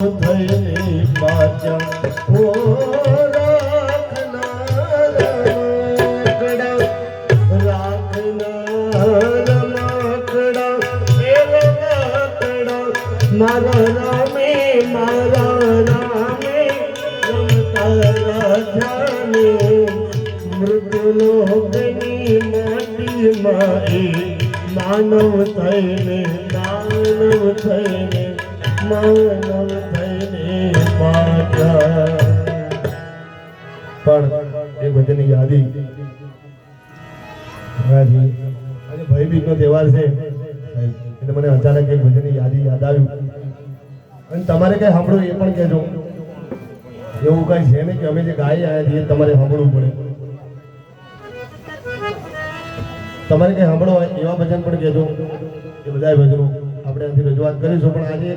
થઈને પાછા ઓ મારા રામે મારા રામે રમતા રાજાને મૃગલોકની માટીમાં એ માનવ થઈને માનવ થઈને પણ એ ભજનની યાદી. આજે બીજનો તહેવાર છે. એટલે મને અચાનક એક ભજનની યાદી યાદ આવ્યું અને તમારે કઈ સાંભળવું એ પણ કહેજો. એવું કઈ છે નહીં કે અમે જે ગાઈ આવ્યા છીએ તમારે સાંભળવું પડે. તમારે કઈ સાંભળો એવા ભજન પણ કહેજો. એ બધા ભજનો આપણે અહીંથી રજૂઆત કરીશું. પણ આજે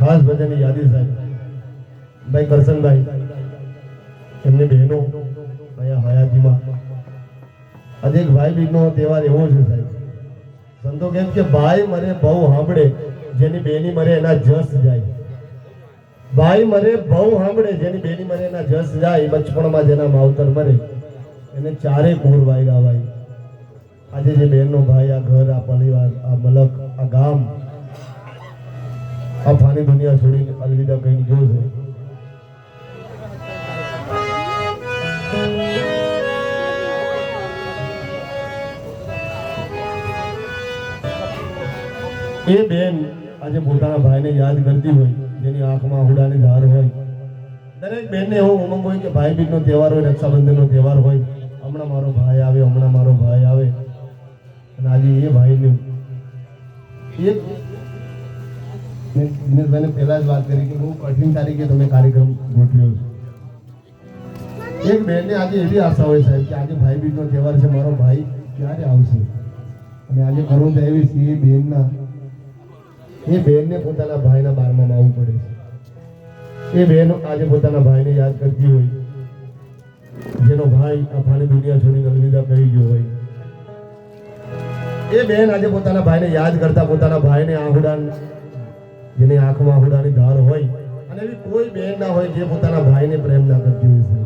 ખાસ ભજન યાદી સાહેબ. ભાઈ કરશનભાઈ, એમની બહેનો અહીંયા હયાતીમાં. આજે એક ભાઈ બીજનો તહેવાર એવો છે સાહેબ. સંતો કેમ કે ભાઈ મને બહુ સાંભળે, જેની બેની મરે એના જસ જાય. ભાઈ મરે બહુ સાંભળે, જેની બેની મરે એના જસ જાય બચપણમાં જેના માવતર મરે. એને ચારે કુર વાયરા ભાઈ આજે જે બહેનનો ભાઈ આ ઘર, આ પરિવાર, આ મલક આ દુનિયા છોડીને અલવિદા કહીને ગયો છે એ બેન આજે પોતાના ભાઈને યાદ કરતી હોય, જેની આંખમાં હુડાની ધાર હોય. દરેક બેનને એવો ઉમંગ હોય કે ભાઈ બીજનો તહેવાર હોય, રક્ષાબંધનનો તહેવાર હોય. હમણાં મારો ભાઈ આવે, હમણાં મારો ભાઈ આવે. અને આજે એ ભાઈનું એક દિનેશભાઈને પહેલા જ વાત કરી કે બહુ કઠિન તારીખે તમે કાર્યક્રમ ગોઠવ્યો છે. એક બહેનને આજે એવી આશા હોય સાહેબ કે આજે ભાઈ બીજનો તહેવાર છે, મારો ભાઈ ક્યારે આવશે? અને આજે કરુણ એવી છે એ બેનના એ બહેનને પોતાના ભાઈના બારમાં આવવું પડે છે. એ બેન આજે પોતાના ભાઈને યાદ કરતી હોય, જેનો ભાઈ આ ફાની દુનિયા છોડીને અલવિદા કહી ગયો હોય. એ બેન આજે પોતાના ભાઈને યાદ કરતા, પોતાના ભાઈને આહુડાન જેની આંખમાં હુડાની ધાર હોય અને એવી કોઈ બહેન ના હોય જે પોતાના ભાઈને પ્રેમ ના કરતી હોય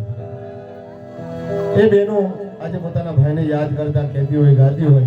છે. એ બેનો આજે પોતાના ભાઈને યાદ કરતા કહેતી હોય, ગાતી હોય.